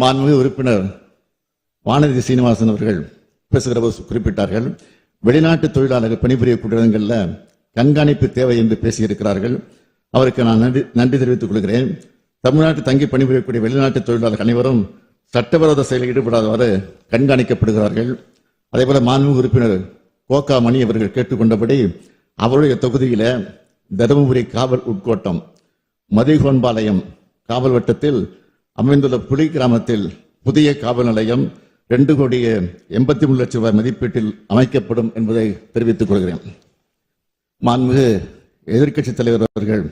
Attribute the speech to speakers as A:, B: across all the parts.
A: மாண்புமிகு உறுப்பினர் வானதி சீனிவாசன் அவர்கள் பேசுகிற போது குறிப்பிட்டார்கள் வெளிநாட்டு தொழிலாளர்கள் பணிபுரியக்கூடிய இடங்களில் கண்காணிப்பு தேவை என்று பேசியிருக்கிறார்கள். அவருக்கு நான் நன்றி நன்றி தெரிவித்துக் கொள்கிறேன். தமிழ்நாட்டில் தங்கி பணிபுரியக்கூடிய வெளிநாட்டு தொழிலாளர்கள் அனைவரும் சட்டவிரோத செயலில் ஈடுபடாதவாறு கண்காணிக்கப்படுகிறார்கள். அதேபோல மாண்புமிகு உறுப்பினர் கோகா மணி அவர்கள் கேட்டுக்கொண்டபடி அவருடைய தொகுதியில் தருமபுரி காவல் உட்கோட்டம் மதிகோன்பாளையம் காவல் வட்டத்தில் அமைந்துள்ள புலி கிராமத்தில் புதிய காவல் நிலையம் ரெண்டு கோடியே எண்பத்தி மூணு லட்சம் ரூபாய் மதிப்பீட்டில் அமைக்கப்படும் என்பதை தெரிவித்துக் கொள்கிறேன். மாண்புமிகு எதிர்க்கட்சித் தலைவர் அவர்கள்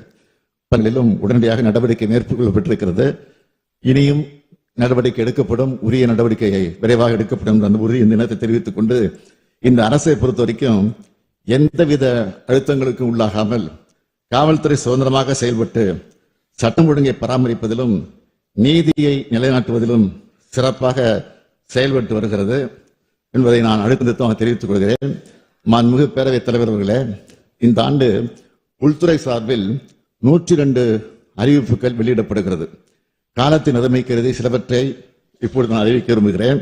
A: பணிகளிலும் உடனடியாக நடவடிக்கை மேற்கொள்ளப்பட்டிருக்கிறது இனியும் நடவடிக்கை எடுக்கப்படும் உரிய நடவடிக்கையை விரைவாக எடுக்கப்படும் என்ற அந்த உறுதி இந்த நேரத்தை தெரிவித்துக் கொண்டு இந்த அரசை பொறுத்த வரைக்கும் எந்தவித அழுத்தங்களுக்கும் உள்ளாகாமல் காவல்துறை சுதந்திரமாக செயல்பட்டு சட்டம் ஒழுங்கை பராமரிப்பதிலும் நீதியை நிலைநாட்டுவதிலும் சிறப்பாக செயல்பட்டு வருகிறது என்பதை நான் அழுத்தம் தெரிவித்துக் கொள்கிறேன். மாண்புமிகு பேரவைத் தலைவர் அவர்களே இந்த ஆண்டு உள்துறை சார்பில் நூற்றி ரெண்டு அறிவிப்புகள் வெளியிடப்படுகிறது. காலத்தின் நிலைமை கருதி சிலவற்றை இப்பொழுது நான் அறிவிக்க விரும்புகிறேன்.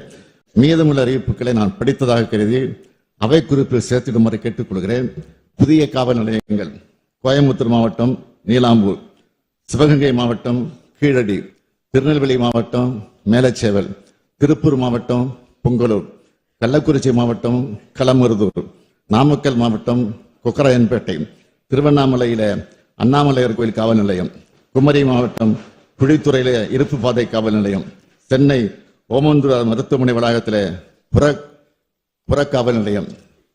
A: மீதமுள்ள அறிவிப்புகளை நான் படித்ததாக கருதி அவை குறிப்பில் சேர்த்திடுமாறு கேட்டுக்கொள்கிறேன் புதிய காவல் நிலையங்கள் கோயம்புத்தூர் மாவட்டம் நீலாம்பூர் சிவகங்கை மாவட்டம் கீழடி திருநெல்வேலி மாவட்டம் மேலச்சேவல் திருப்பூர் மாவட்டம் பொங்கலூர் கள்ளக்குறிச்சி மாவட்டம் களமருதூர் நாமக்கல் மாவட்டம் கொக்கராயன்பேட்டை திருவண்ணாமலையில அண்ணாமலையார் கோயில் காவல் நிலையம் குமரி மாவட்டம் குழித்துறையில இருப்பு பாதை காவல் நிலையம் சென்னை ஓமந்தூர் மருத்துவமனை வளாகத்தில் புற புறக்காவல் நிலையம்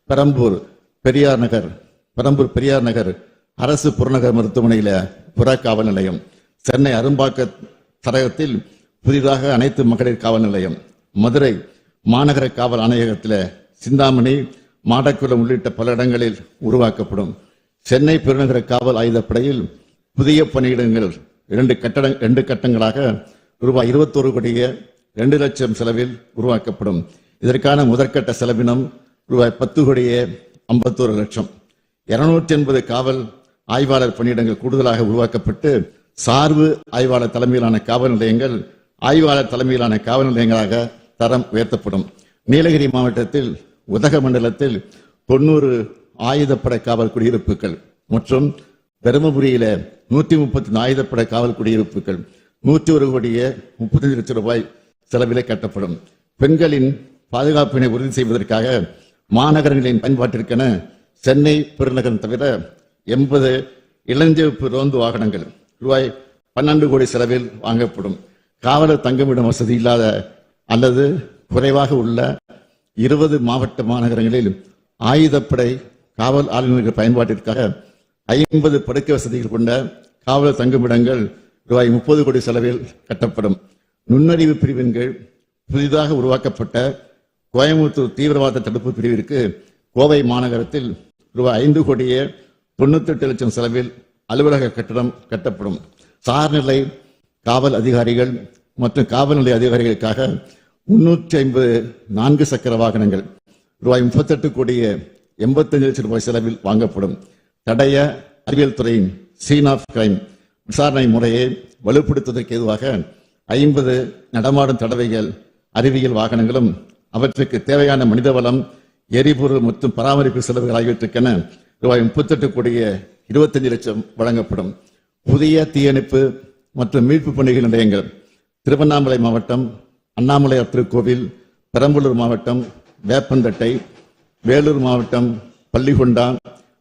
A: பெரம்பூர் பெரியார் நகர் பெரம்பூர் பெரியார் நகர் அரசு புறநகர் மருத்துவமனையில புறக்காவல் நிலையம் சென்னை அரும்பாக்க தரகத்தில் புதிதாக அனைத்து மகளிர் காவல் நிலையம் மதுரை மாநகர காவல் ஆணையகத்தில் சிந்தாமணி மாடக்குளம் உள்ளிட்ட பல இடங்களில் உருவாக்கப்படும். சென்னை பெருநகர காவல் ஆயுதப்படையில் புதிய பணியிடங்கள் இரண்டு கட்டட இரண்டு கட்டங்களாக ரூபாய் இருபத்தோரு கோடியே ரெண்டு லட்சம் செலவில் உருவாக்கப்படும். இதற்கான முதற்கட்ட செலவினம் ரூபாய் பத்து கோடியே ஐம்பத்தோரு லட்சம். இருநூற்றி எண்பது காவல் ஆய்வாளர் பணியிடங்கள் கூடுதலாக உருவாக்கப்பட்டு சார்பு ஆய்வாளர் தலைமையிலான காவல் நிலையங்கள் ஆய்வாளர் தலைமையிலான காவல் நிலையங்களாக தரம் உயர்த்தப்படும். நீலகிரி மாவட்டத்தில் உதகமண்டலத்தில் தொண்ணூறு ஆயுதப்படை காவல் குடியிருப்புகள் மற்றும் தருமபுரியில நூத்தி முப்பத்தி ஆயுதப்படை காவல் குடியிருப்புகள் நூற்றி ஒரு கோடியே முப்பத்தஞ்சு லட்சம் ரூபாய் செலவிலே கட்டப்படும். பெண்களின் பாதுகாப்பினை உறுதி செய்வதற்காக மாநகரங்களின் பயன்பாட்டிற்கென சென்னை பெருநகரம் தவிர எண்பது இளஞ்சிவப்பு ரோந்து வாகனங்கள் ரூபாய் பன்னெண்டு கோடி செலவில் வாங்கப்படும். காவலர் தங்குமிடம் வசதி இல்லாத அல்லது குறைவாக உள்ள இருபது மாவட்ட மாநகரங்களில் ஆயுதப்படை காவல் ஆளுநர்கள் பயன்பாட்டிற்காக ஐம்பது படுக்கை வசதிகள் கொண்ட காவலர் தங்குமிடங்கள் ரூபாய் முப்பது கோடி செலவில் கட்டப்படும். நுண்ணறிவு பிரிவின் கீழ் புதிதாக உருவாக்கப்பட்ட கோயம்புத்தூர் தீவிரவாத தடுப்பு பிரிவிற்கு கோவை மாநகரத்தில் ரூபாய் ஐந்து கோடியே தொண்ணூத்தெட்டு லட்சம் செலவில் அலுவலக கட்டடம் கட்டப்படும். சார்நிலை காவல் அதிகாரிகள் மற்றும் காவல்நிலை அதிகாரிகளுக்காக முன்னூற்றி ஐம்பது நான்கு சக்கர வாகனங்கள் ரூபாய் முப்பத்தெட்டு கோடிய எண்பத்தஞ்சு லட்சம் ரூபாய் செலவில் வாங்கப்படும். தடய அறிவியல் துறையின் சீன் ஆஃப் கிரைம் விசாரணை முறையை வலுப்படுத்துவதற்கு எதுவாக ஐம்பது நடமாடும் தடவைகள் அறிவியல் வாகனங்களும் அவற்றுக்கு தேவையான மனிதவளம் எரிபொருள் மற்றும் பராமரிப்பு செலவுகள் ஆகியவற்றுக்கென ரூபாய் முப்பத்தெட்டு கோடிய இருபத்தஞ்சு லட்சம் வழங்கப்படும். புதிய தீயணைப்பு மற்றும் மீட்பு பணிகள் நிலையங்கள். திருவண்ணாமலை மாவட்டம் அண்ணாமலையார் திருக்கோவில் பெரம்பலூர் மாவட்டம் வேப்பந்தட்டை வேலூர் மாவட்டம் பள்ளிகொண்டா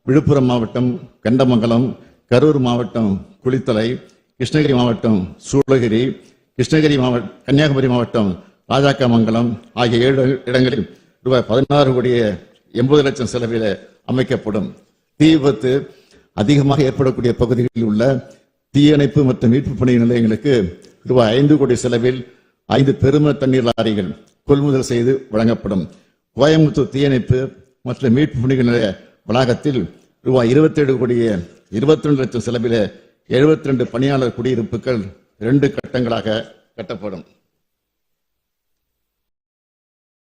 A: விழுப்புரம் மாவட்டம் கண்டமங்கலம் கரூர் மாவட்டம் குளித்தலை கிருஷ்ணகிரி மாவட்டம் சூளகிரி கிருஷ்ணகிரி மாவட்டம் கன்னியாகுமரி மாவட்டம் ராஜாக்காமங்கலம் ஆகிய ஏழு இடங்களில் ரூபாய் பதினாறு கோடியே எண்பது லட்சம் செலவில் அமைக்கப்படும். தீ விபத்து அதிகமாக ஏற்படக்கூடிய பகுதிகளில் உள்ள தீயணைப்பு மற்றும் மீட்பு பணி நிலையங்களுக்கு ரூபாய் ஐந்து கோடி செலவில் ஐந்து பெரும தண்ணீர் லாரிகள் கொள்முதல் செய்து வழங்கப்படும். கோயம்புத்தூர் தீயணைப்பு மற்றும் மீட்பு பணிகள் நிலைய வளாகத்தில் ரூபாய் இருபத்தி ஏழு கோடியே இருபத்தி ரெண்டு லட்சம் செலவில் எழுபத்தி ரெண்டு பணியாளர் குடியிருப்புகள் இரண்டு கட்டங்களாக கட்டப்படும்.